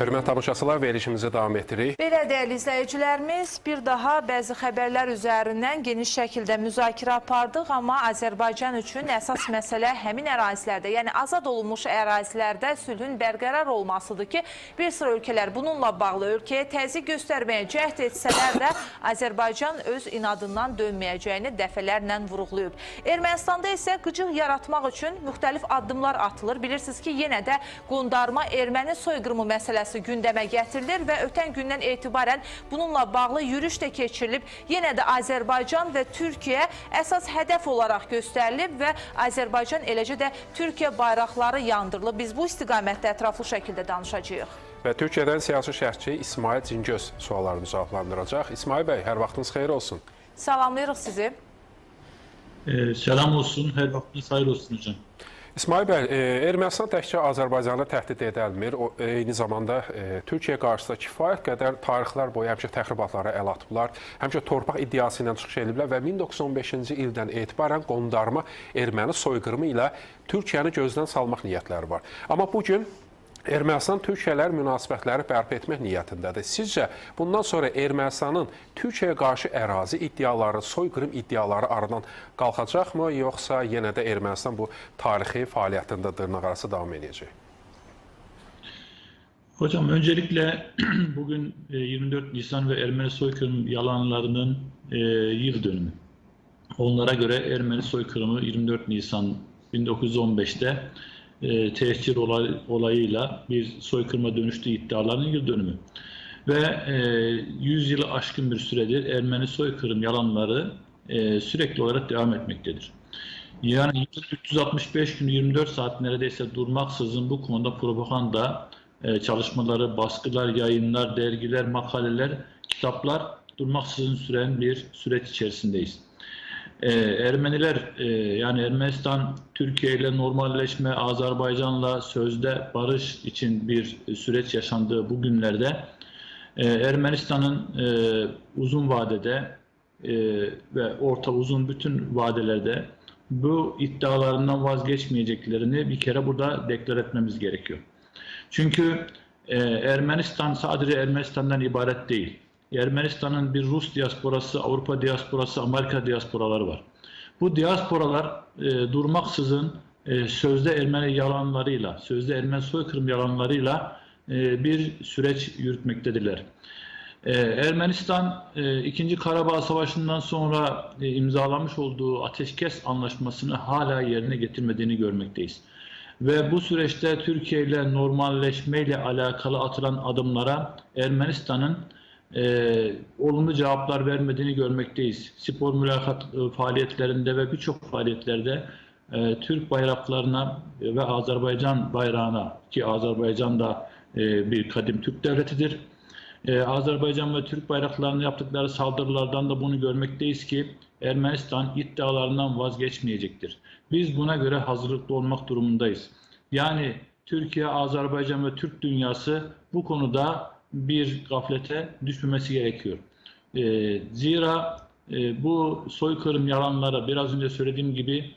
Hörmətli tamaşaçılar, verilişimizi davam etdiririk. Belə dəyərli izləyicilərimiz, bir daha bəzi xəbərlər üzərindən geniş şəkildə müzakirə apardıq, amma Azərbaycan üçün əsas məsələ həmin ərazilərdə, yəni azad olunmuş ərazilərdə sülhün bərqərar olmasıdır ki, bir sıra ölkələr bununla bağlı ölkəyə təzyiq göstərməyə cəhd etsələr də Azərbaycan öz inadından dönməyəcəyini dəfələrlə vurğulayıb. Ermənistanda isə qıcıq yaratmaq üçün müxtəlif addımlar atılır. Bilirsiniz ki, yenə də qondarma erməni soyqırımı məsələsi gündəmə gətirilir və ötən gündən etibarən bununla bağlı yürüş də keçirilib. Yenə də Azərbaycan və Türkiyə əsas hədəf olaraq göstərilib və Azərbaycan eləcə də Türkiyə bayraqları yandırılıb. Biz bu istiqamətdə ətraflı şəkildə danışacağıq. Və Türkiyədən siyasi şərhçi İsmail Cingöz suallarını cavablandıracaq. İsmail bəy, hər vaxtınız xeyir olsun. Salamlayırıq sizi. Ee, selam olsun, her vaktiniz hayır olsun hocam. İsmail bəy, e, Ermənistan təkcə Azərbaycanı təhdid edilmir, o eyni zamanda e, Türkiyə qarşısında kifayət qədər tarixlər boyu həmişə təxribatlara əl atıblar, həmişə torpaq iddiası ilə çıxış ediblər və 1915-ci ildən etibarən qondarma erməni soyqırımı ilə Türkiyəni gözdən salmaq niyyətləri var. Amma bu gün Ermənistan Türkiyələr münasibətləri bərpa etmək niyyətindədir. Sizcə bundan sonra Ermənistanın Türkiyəyə qarşı ərazi iddiaları, soyqırım iddiaları aradan qalxacaqmı, yoxsa yenə də Ermənistan bu tarixi fəaliyyətində dırnaqarası davam edəcək? Hocam öncelikle bugün e, 24 Nisan ve Ermeni soykırım yalanlarının e, yıl dönümü. Onlara göre Ermeni soykırımı 24 Nisan 1915'te e, tehcir olay, olayıyla bir soykırıma dönüştüğü iddialarının yıl dönümü. Ve e, 100 yılı aşkın bir süredir Ermeni soykırım yalanları e, sürekli olarak devam etmektedir. Yani 365 gün 24 saat neredeyse durmaksızın bu konuda propaganda e, çalışmaları, baskılar, yayınlar, dergiler, makaleler, kitaplar durmaksızın süren bir süreç içerisindeyiz. Ee, Ermeniler e, yani Ermenistan Türkiye ile normalleşme, Azerbaycan'la sözde barış için bir süreç yaşandığı bu günlerde e, Ermenistan'ın e, uzun vadede e, ve orta uzun bütün vadelerde bu iddialarından vazgeçmeyeceklerini bir kere burada deklar etmemiz gerekiyor. Çünkü e, Ermenistan sadece Ermenistan'dan ibaret değil. Ermenistan'ın bir Rus diasporası, Avrupa diasporası, Amerika diasporaları var. Bu diasporalar e, durmaksızın e, sözde Ermeni yalanlarıyla, sözde Ermeni soykırım yalanlarıyla e, bir süreç yürütmektedirler. E, Ermenistan e, 2. Karabağ Savaşı'ndan sonra e, imzalamış olduğu ateşkes anlaşmasını hala yerine getirmediğini görmekteyiz. Ve bu süreçte Türkiye ile normalleşmeyle alakalı atılan adımlara Ermenistan'ın e, olumlu cevaplar vermediğini görmekteyiz. Spor mülakat e, faaliyetlerinde ve birçok faaliyetlerde e, Türk bayraklarına ve Azerbaycan bayrağına ki Azerbaycan da e, bir kadim Türk devletidir. E, Azerbaycan ve Türk bayraklarına yaptıkları saldırılardan da bunu görmekteyiz ki Ermenistan iddialarından vazgeçmeyecektir. Biz buna göre hazırlıklı olmak durumundayız. Yani Türkiye, Azerbaycan ve Türk dünyası bu konuda bir gaflete düşmemesi gerekiyor. E, zira e, bu soykırım yalanları biraz önce söylediğim gibi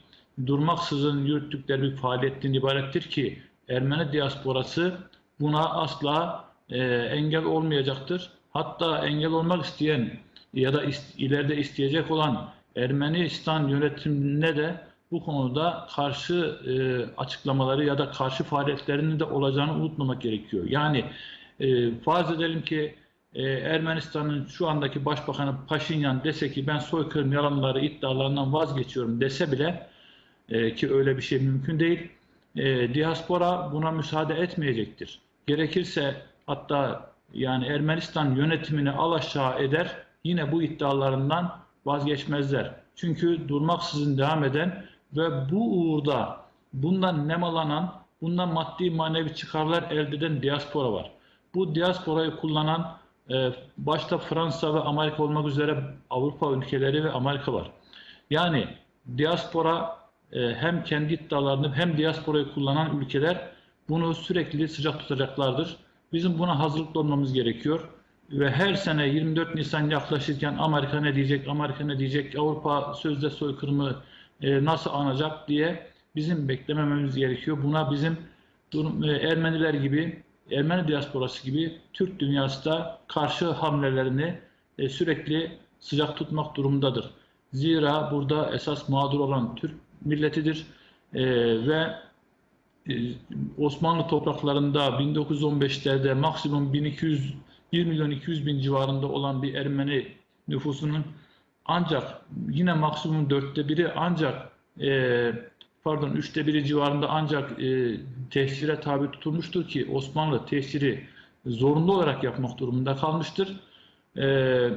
durmaksızın yürüttükleri bir faaliyetten ibarettir ki Ermeni diasporası buna asla e, engel olmayacaktır. Hatta engel olmak isteyen ya da ist, ileride isteyecek olan Ermenistan yönetimine de bu konuda karşı e, açıklamaları ya da karşı faaliyetlerinin de olacağını unutmamak gerekiyor. Yani e, farz edelim ki e, Ermenistan'ın şu andaki Başbakanı Paşinyan dese ki ben soykırım yalanları iddialarından vazgeçiyorum dese bile e, ki öyle bir şey mümkün değil. E, diaspora buna müsaade etmeyecektir. Gerekirse hatta yani Ermenistan yönetimini alaşağı eder yine bu iddialarından vazgeçmezler. Çünkü durmaksızın devam eden ve bu uğurda bundan nemalanan, bundan maddi manevi çıkarlar elde eden diaspora var. Bu diasporayı kullanan e, başta Fransa ve Amerika olmak üzere Avrupa ülkeleri ve Amerika var. Yani diaspora e, hem kendi iddialarını hem diasporayı kullanan ülkeler bunu sürekli sıcak tutacaklardır. Bizim buna hazırlıklı olmamız gerekiyor. Ve her sene 24 Nisan yaklaşırken Amerika ne diyecek, Amerika ne diyecek, Avrupa sözde soykırımı e, nasıl anacak diye bizim beklemememiz gerekiyor. Buna bizim durum, e, Ermeniler gibi Ermeni diasporası gibi Türk dünyası da karşı hamlelerini e, sürekli sıcak tutmak durumundadır. Zira burada esas mağdur olan Türk milletidir E, ve e, Osmanlı topraklarında 1915'lerde maksimum 1200 1 milyon 200 bin civarında olan bir Ermeni nüfusunun ancak yine maksimum dörtte biri ancak e, pardon üçte biri civarında ancak e, tehcire tabi tutulmuştur ki Osmanlı tehciri zorunlu olarak yapmak durumunda kalmıştır. E,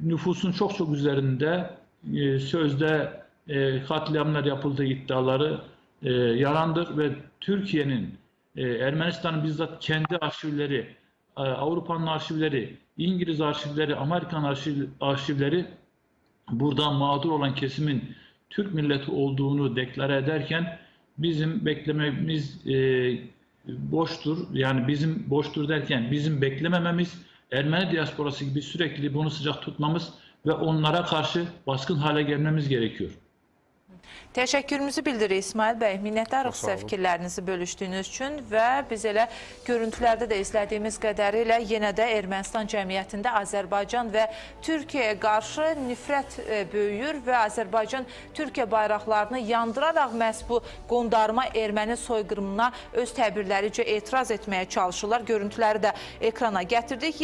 nüfusun çok çok üzerinde e, sözde e, katliamlar yapıldığı iddiaları e, yalandır ve Türkiye'nin e, Ermenistan'ın bizzat kendi arşivleri, e, Avrupa'nın arşivleri, İngiliz arşivleri, Amerikan arşiv, arşivleri buradan mağdur olan kesimin Türk milleti olduğunu deklare ederken bizim beklememiz e, boştur. Yani bizim boştur derken bizim beklemememiz Ermeni diasporası gibi sürekli bunu sıcak tutmamız ve onlara karşı baskın hale gelmemiz gerekiyor. Təşəkkürümüzü bildiririk İsmail bəy. Minnətdarıq sizə fikirlərinizi bölüşdüyünüz üçün və biz elə görüntülərdə də izlədiyimiz qədərilə yenə də Ermənistan cəmiyyətində Azərbaycan və Türkiyəyə qarşı nifrət e, böyüyür və Azərbaycan Türkiyə bayraqlarını yandıraraq məhz bu qondarma erməni soyqırımına öz təbirləricə etiraz etməyə çalışırlar. Görüntüləri də ekrana gətirdik.